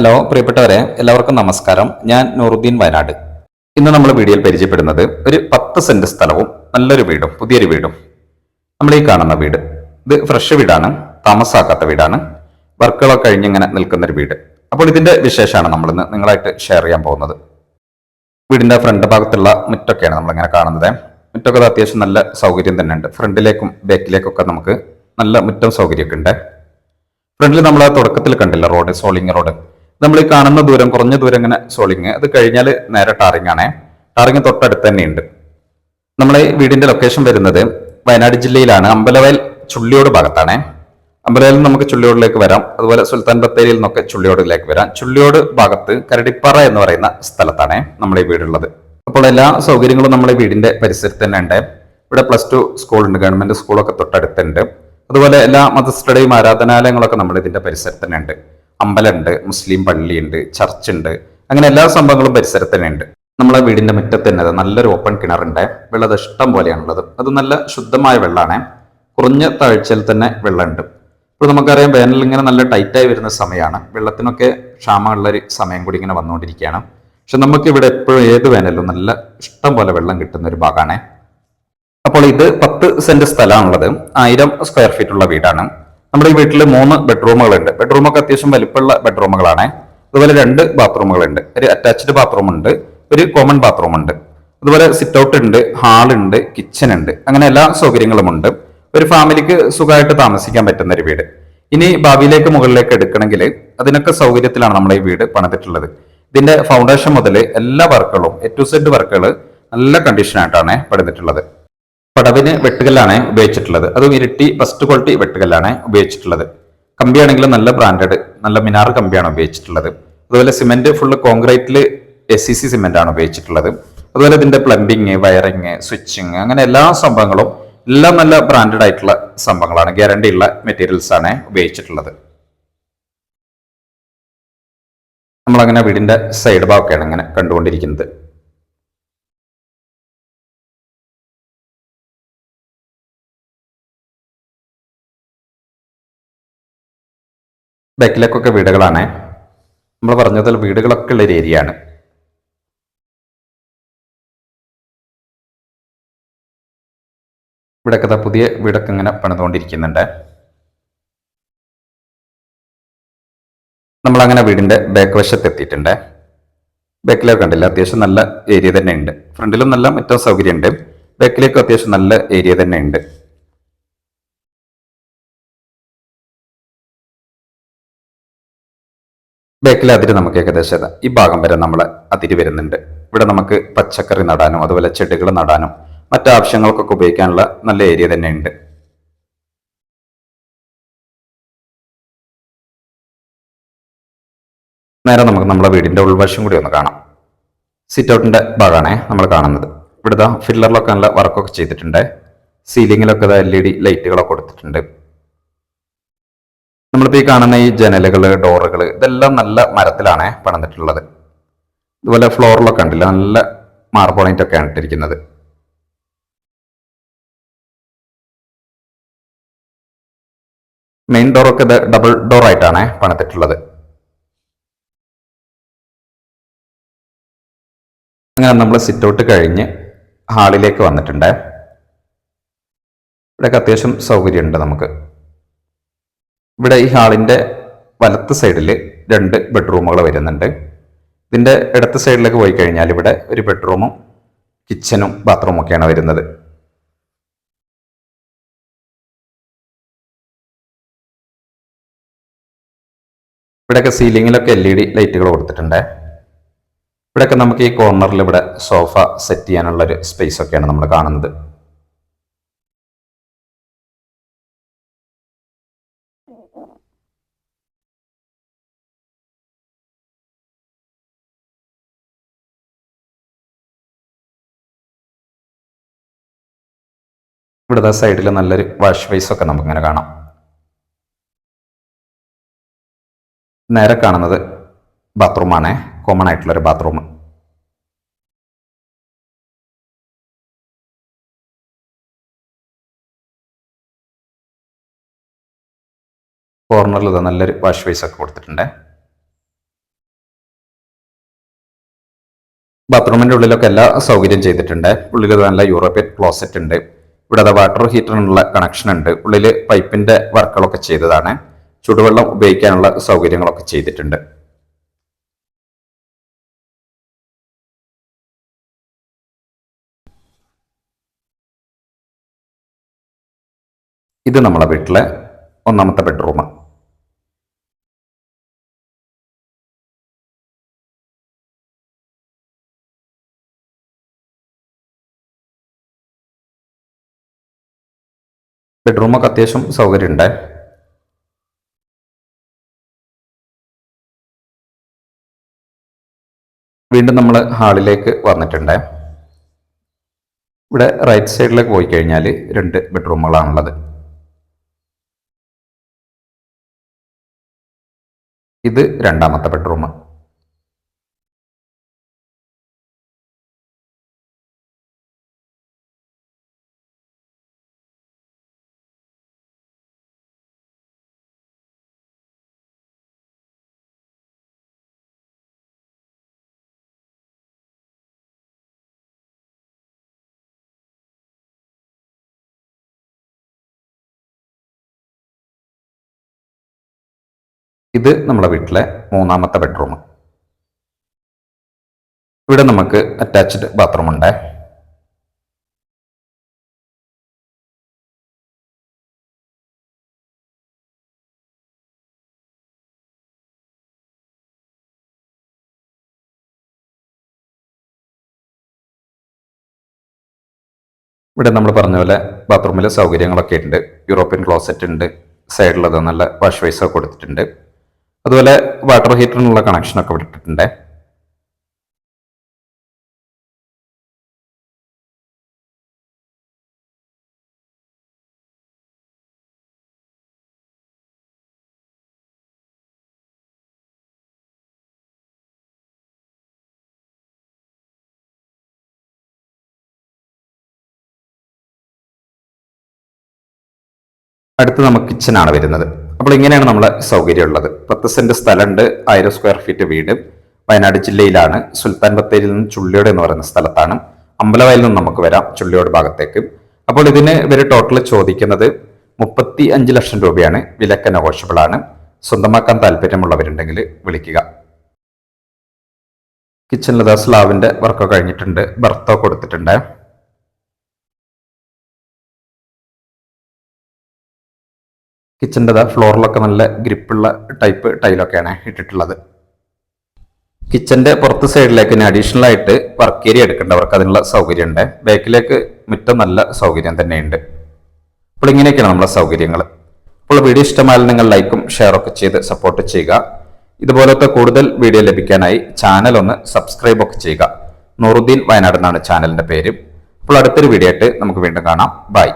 Hello പ്രിയപ്പെട്ടവരെ എല്ലാവർക്കും നമസ്കാരം. ഞാൻ നൂറുദ്ദീൻ വയനാട്. ഇന്ന് നമ്മൾ വീഡിയോയിൽ പരിചയപ്പെടുന്നത് ഒരു പത്ത് സെന്റ് സ്ഥലവും നല്ലൊരു വീടും പുതിയൊരു വീടും. നമ്മൾ ഈ കാണുന്ന വീട് ഇത് ഫ്രഷ് വീടാണ് താമസാക്കാത്ത വീടാണ്. വർക്കുകളൊക്കെ കഴിഞ്ഞിങ്ങനെ നിൽക്കുന്ന ഒരു വീട്. അപ്പോൾ ഇതിന്റെ വിശേഷമാണ് നമ്മൾ ഇന്ന് നിങ്ങളായിട്ട് ഷെയർ ചെയ്യാൻ പോകുന്നത്. വീടിന്റെ ഫ്രണ്ട് ഭാഗത്തുള്ള മുറ്റൊക്കെയാണ് നമ്മളിങ്ങനെ കാണുന്നത്. മുറ്റൊക്കെ അത്യാവശ്യം നല്ല സൗകര്യം തന്നെ ഉണ്ട് ഫ്രണ്ടിലേക്കും ബാക്കിലേക്കൊക്കെ നമുക്ക് നല്ല മുറ്റം സൗകര്യമൊക്കെ ഉണ്ട്. ഫ്രണ്ടിൽ നമ്മൾ തുടക്കത്തിൽ കണ്ടില്ല റോഡ് സോളിങ് റോഡ്. നമ്മൾ ഈ കാണുന്ന ദൂരം കുറഞ്ഞ ദൂരം ഇങ്ങനെ സോളിങ് അത് കഴിഞ്ഞാൽ നേരെ ടാറിംഗ് ആണേ. ടാറിംഗ് തൊട്ടടുത്ത് തന്നെയുണ്ട്. നമ്മളെ വീടിന്റെ ലൊക്കേഷൻ വരുന്നത് വയനാട് ജില്ലയിലാണ്. അമ്പലവയൽ ചുള്ളിയോട് ഭാഗത്താണ്. അമ്പലവയൽ നമുക്ക് ചുള്ളിയോടിലേക്ക് വരാം. അതുപോലെ സുൽത്താൻ ബത്തേരിയിൽ നിന്നൊക്കെ ചുള്ളിയോടിലേക്ക് വരാം. ചുള്ളിയോട് ഭാഗത്ത് കരടിപ്പാറ എന്ന് പറയുന്ന സ്ഥലത്താണ് നമ്മുടെ ഈ വീടുള്ളത്. അപ്പോൾ എല്ലാ സൗകര്യങ്ങളും നമ്മുടെ വീടിന്റെ പരിസരത്ത് തന്നെ ഉണ്ട് ഇവിടെ പ്ലസ് ടു സ്കൂളുണ്ട് ഗവൺമെന്റ് സ്കൂളൊക്കെ തൊട്ടടുത്തുണ്ട്. അതുപോലെ എല്ലാ മതസ്ഥരുടെയും ആരാധനാലയങ്ങളൊക്കെ നമ്മുടെ ഇതിന്റെ പരിസരത്ത് തന്നെ ഉണ്ട് അമ്പലമുണ്ട് മുസ്ലിം പള്ളിയുണ്ട് ചർച്ചുണ്ട്. അങ്ങനെ എല്ലാ സംഭവങ്ങളും പരിസരത്ത് തന്നെ ഉണ്ട് നമ്മളെ വീടിന്റെ മുറ്റത്ത് തന്നെ നല്ലൊരു ഓപ്പൺ കിണറുണ്ട്. വെള്ളം ഇഷ്ടം പോലെയാണുള്ളത്. അത് നല്ല ശുദ്ധമായ വെള്ളമാണ് കുറഞ്ഞ താഴ്ചയിൽ തന്നെ വെള്ളമുണ്ട്. ഇപ്പോൾ നമുക്കറിയാം വേനൽ ഇങ്ങനെ നല്ല ടൈറ്റായി വരുന്ന സമയമാണ്. വെള്ളത്തിനൊക്കെ ക്ഷാമമുള്ള ഒരു സമയം കൂടി ഇങ്ങനെ വന്നുകൊണ്ടിരിക്കുകയാണ്. പക്ഷെ നമുക്ക് ഇവിടെ എപ്പോഴും ഏത് വേനലും നല്ല ഇഷ്ടം പോലെ വെള്ളം കിട്ടുന്ന ഒരു ഭാഗമാണ്. അപ്പോൾ ഇത് പത്ത് സെന്റ് സ്ഥലമാണുള്ളത്. ആയിരം സ്ക്വയർ ഫീറ്റ് ഉള്ള വീടാണ്. നമ്മുടെ ഈ വീട്ടിൽ മൂന്ന് ബെഡ്റൂമുകളുണ്ട് ബെഡ്റൂമൊക്കെ അത്യാവശ്യം വലിപ്പമുള്ള ബെഡ്റൂമുകളാണ് അതുപോലെ രണ്ട് ബാത്റൂമുകളുണ്ട് ഒരു അറ്റാച്ച്ഡ് ബാത്റൂം ഉണ്ട് ഒരു കോമൺ ബാത്റൂം ഉണ്ട് അതുപോലെ സിറ്റ് ഔട്ട് ഉണ്ട് ഹാളുണ്ട് കിച്ചൺ ഉണ്ട് അങ്ങനെ എല്ലാ സൗകര്യങ്ങളും ഉണ്ട് ഒരു ഫാമിലിക്ക് സുഖമായിട്ട് താമസിക്കാൻ പറ്റുന്ന ഒരു വീട്. ഇനി ഭാവിയിലേക്ക് മുകളിലേക്ക് എടുക്കണമെങ്കിൽ അതിനൊക്കെ സൗകര്യത്തിലാണ് നമ്മൾ ഈ വീട് പണിതിട്ടുള്ളത്. ഇതിന്റെ ഫൗണ്ടേഷൻ മുതൽ എല്ലാ വർക്കുകളും എ ടു സെഡ് വർക്കുകൾ നല്ല കണ്ടീഷനായിട്ടാണ് പണിതിട്ടുള്ളത്. പടവിന് വെട്ടുകല്ലാണ് ഉപയോഗിച്ചിട്ടുള്ളത്. അതും ഇരട്ടി ഫസ്റ്റ് ക്വാളിറ്റി വെട്ടുകല്ലാണ് ഉപയോഗിച്ചിട്ടുള്ളത്. കമ്പിയാണെങ്കിലും നല്ല ബ്രാൻഡഡ് നല്ല മിനാർ കമ്പിയാണ് ഉപയോഗിച്ചിട്ടുള്ളത്. അതുപോലെ സിമെന്റ് ഫുള്ള് കോൺക്രീറ്റിൽ എസ് സി സി സിമെന്റ് ആണ് ഉപയോഗിച്ചിട്ടുള്ളത്. അതുപോലെ ഇതിന്റെ പ്ലംബിങ് വയറിങ് സ്വിച്ചിങ് അങ്ങനെ എല്ലാ സംഭവങ്ങളും എല്ലാം നല്ല ബ്രാൻഡഡ് ആയിട്ടുള്ള സംഭവങ്ങളാണ്. ഗ്യാരണ്ടി ഉള്ള മെറ്റീരിയൽസ് ആണ് ഉപയോഗിച്ചിട്ടുള്ളത്. നമ്മളങ്ങനെ വീടിന്റെ സൈഡ് ഭാഗമൊക്കെയാണ് ഇങ്ങനെ കണ്ടുകൊണ്ടിരിക്കുന്നത്. ബാക്കിലേക്കൊക്കെ വീടുകളാണ്. നമ്മൾ പറഞ്ഞതിൽ വീടുകളൊക്കെ ഉള്ള ഒരു ഏരിയ ആണ് ഇവിടെയൊക്കെ പുതിയ വീടൊക്കെ ഇങ്ങനെ പണിതുകൊണ്ടിരിക്കുന്നുണ്ട്. നമ്മളങ്ങനെ വീടിന്റെ ബാക്ക് വശത്ത് എത്തിയിട്ടുണ്ട്. ബാക്കിലേക്ക് കണ്ടില്ല? അത്യാവശ്യം നല്ല ഏരിയ തന്നെ ഉണ്ട്. ഫ്രണ്ടിലും നല്ല മറ്റോ സൗകര്യമുണ്ട്. ബാക്കിലേക്കും അത്യാവശ്യം നല്ല ഏരിയ തന്നെ ഉണ്ട്. ബാക്കിലെ അതിര് നമുക്ക് ഏകദേശം ഈ ഭാഗം വരെ നമ്മൾ അതിര് വരുന്നുണ്ട്. ഇവിടെ നമുക്ക് പച്ചക്കറി നടാനും അതുപോലെ ചെടികൾ നടാനും മറ്റു ആവശ്യങ്ങൾക്കൊക്കെ ഉപയോഗിക്കാനുള്ള നല്ല ഏരിയ തന്നെയുണ്ട്. നേരെ നമുക്ക് നമ്മുടെ വീടിന്റെ ഉൾവശം കൂടി ഒന്ന് കാണാം. സിറ്റ് ഔട്ടിന്റെ ഭാഗമാണേ നമ്മൾ കാണുന്നത്. ഇവിടുത്തെ ഫില്ലറിലൊക്കെ നല്ല വർക്കൊക്കെ ചെയ്തിട്ടുണ്ട്. സീലിങ്ങിലൊക്കെ എൽ ഇ ഡി ലൈറ്റുകളൊക്കെ കൊടുത്തിട്ടുണ്ട്. നമ്മളിപ്പോ ഈ കാണുന്ന ഈ ജനലുകൾ ഡോറുകൾ ഇതെല്ലാം നല്ല മരത്തിലാണ് പണിതിട്ടുള്ളത്. ഇതുപോലെ ഫ്ലോറിലൊക്കെ ഉണ്ടല്ലോ നല്ല മാർബോണൈറ്റ് ഒക്കെയാണ് ഇട്ടിരിക്കുന്നത്. മെയിൻ ഡോറൊക്കെ ഇത് ഡബിൾ ഡോർ ആയിട്ടാണ് പണിതിട്ടുള്ളത്. അങ്ങനെ നമ്മൾ സിറ്റ് ഔട്ട് കഴിഞ്ഞ് ഹാളിലേക്ക് വന്നിട്ടുണ്ട്. ഇവിടെയൊക്കെ അത്യാവശ്യം സൗകര്യമുണ്ട് നമുക്ക്. ഇവിടെ ഈ ഹാളിന്റെ വലത്ത് സൈഡിൽ രണ്ട് ബെഡ്റൂമുകൾ വരുന്നുണ്ട്. ഇതിന്റെ ഇടത്ത് സൈഡിലേക്ക് പോയി കഴിഞ്ഞാൽ ഇവിടെ ഒരു ബെഡ്റൂമും കിച്ചനും ബാത്റൂമും ഒക്കെയാണ് വരുന്നത്. ഇവിടെയൊക്കെ സീലിങ്ങിലൊക്കെ എൽ ഇ ഡി ലൈറ്റുകൾ കൊടുത്തിട്ടുണ്ട്. ഇവിടെയൊക്കെ നമുക്ക് ഈ കോർണറിൽ ഇവിടെ സോഫ സെറ്റ് ചെയ്യാനുള്ള ഒരു സ്പേസ് ഒക്കെയാണ് നമ്മൾ കാണുന്നത്. ഇവിടുത്തെ സൈഡിൽ നല്ലൊരു വാഷ് ബേസ് ഒക്കെ നമുക്കിങ്ങനെ കാണാം. നേരെ കാണുന്നത് ബാത്റൂമാണ് കോമൺ ആയിട്ടുള്ളൊരു ബാത്റൂം കോർണറിൽ നല്ലൊരു വാഷ് ബേസ് ഒക്കെ കൊടുത്തിട്ടുണ്ട്. ബാത്റൂമിന്റെ ഉള്ളിലൊക്കെ എല്ലാ സൗകര്യം ചെയ്തിട്ടുണ്ട്. ഉള്ളിൽ നല്ല യൂറോപ്യൻ ക്ലോസറ്റ് ഉണ്ട്. ഇവിടെ അത് വാട്ടർ ഹീറ്ററിനുള്ള കണക്ഷൻ ഉണ്ട്. ഉള്ളിൽ പൈപ്പിന്റെ വർക്കുകളൊക്കെ ചെയ്തതാണ്. ചുടുവെള്ളം ഉപയോഗിക്കാനുള്ള സൗകര്യങ്ങളൊക്കെ ചെയ്തിട്ടുണ്ട്. ഇത് നമ്മളെ വീട്ടിലെ ഒന്നാമത്തെ ബെഡ്റൂം ബെഡ്റൂമൊക്കെ അത്യാവശ്യം സൗകര്യമുണ്ട്. വീണ്ടും നമ്മൾ ഹാളിലേക്ക് വന്നിട്ടുണ്ട്. ഇവിടെ റൈറ്റ് സൈഡിലേക്ക് പോയി കഴിഞ്ഞാൽ രണ്ട് ബെഡ്റൂമുകളാണുള്ളത്. ഇത് രണ്ടാമത്തെ ബെഡ്റൂം. ഇത് നമ്മുടെ വീട്ടിലെ മൂന്നാമത്തെ ബെഡ്റൂം ഇവിടെ നമുക്ക് അറ്റാച്ച്ഡ് ബാത്റൂം ഉണ്ട്. ഇവിടെ നമ്മൾ പറഞ്ഞ പോലെ ബാത്റൂമിലെ സൗകര്യങ്ങളൊക്കെ ഉണ്ട്. യൂറോപ്യൻ ക്ലോസറ്റ് ഉണ്ട്. സൈഡിലത് നല്ല വാഷ് വൈസൊക്കെ കൊടുത്തിട്ടുണ്ട്. അതുപോലെ വാട്ടർ ഹീറ്ററിനുള്ള കണക്ഷനൊക്കെ വിട്ടിട്ടുണ്ട് അടുത്ത് നമുക്ക് കിച്ചനാണ് വരുന്നത്. അപ്പോൾ ഇങ്ങനെയാണ് നമ്മളെ സൗകര്യം ഉള്ളത്. പത്ത് സെന്റ് സ്ഥലമുണ്ട് ആയിരം സ്ക്വയർ ഫീറ്റ് വീട്. വയനാട് ജില്ലയിലാണ് സുൽത്താൻ ബത്തേരിയിൽ നിന്ന് ചുള്ളിയോട് എന്ന് പറയുന്ന സ്ഥലത്താണ്. അമ്പലവയലിൽ നിന്ന് നമുക്ക് വരാം ചുള്ളിയോട് ഭാഗത്തേക്ക്. അപ്പോൾ ഇതിന് ഇവർ ടോട്ടൽ ചോദിക്കുന്നത് മുപ്പത്തി അഞ്ച് ലക്ഷം രൂപയാണ്. വിലക്ക് നെഗോഷ്യബിൾ ആണ്. സ്വന്തമാക്കാൻ താല്പര്യമുള്ളവരുണ്ടെങ്കിൽ വിളിക്കുക. കിച്ചണിൽ സ്ലാവിന്റെ വർക്കൊക്കെ കഴിഞ്ഞിട്ടുണ്ട്. ബർത്തോ കൊടുത്തിട്ടുണ്ട്. കിച്ചന്റെ ഫ്ലോറിലൊക്കെ നല്ല ഗ്രിപ്പുള്ള ടൈപ്പ് ടൈലൊക്കെയാണ് ഇട്ടിട്ടുള്ളത്. കിച്ചന്റെ പുറത്ത് സൈഡിലേക്ക് തന്നെ അഡീഷണൽ ആയിട്ട് വർക്ക് ഏരിയ എടുക്കേണ്ടവർക്ക് അതിനുള്ള സൗകര്യമുണ്ട്. ബാക്കിലേക്ക് മുറ്റം നല്ല സൗകര്യം തന്നെയുണ്ട്. അപ്പോൾ ഇങ്ങനെയൊക്കെയാണ് നമ്മുടെ സൗകര്യങ്ങൾ. അപ്പോൾ വീഡിയോ ഇഷ്ടമായാലും നിങ്ങൾ ലൈക്കും ഷെയറൊക്കെ ചെയ്ത് സപ്പോർട്ട് ചെയ്യുക. ഇതുപോലത്തെ കൂടുതൽ വീഡിയോ ലഭിക്കാനായി ചാനൽ ഒന്ന് സബ്സ്ക്രൈബ് ഒക്കെ ചെയ്യുക. നൂറുദ്ദീൻ വയനാട് എന്നാണ് ചാനലിന്റെ പേര്. അപ്പോൾ അടുത്തൊരു വീഡിയോ ആയിട്ട് നമുക്ക് വീണ്ടും കാണാം. ബൈ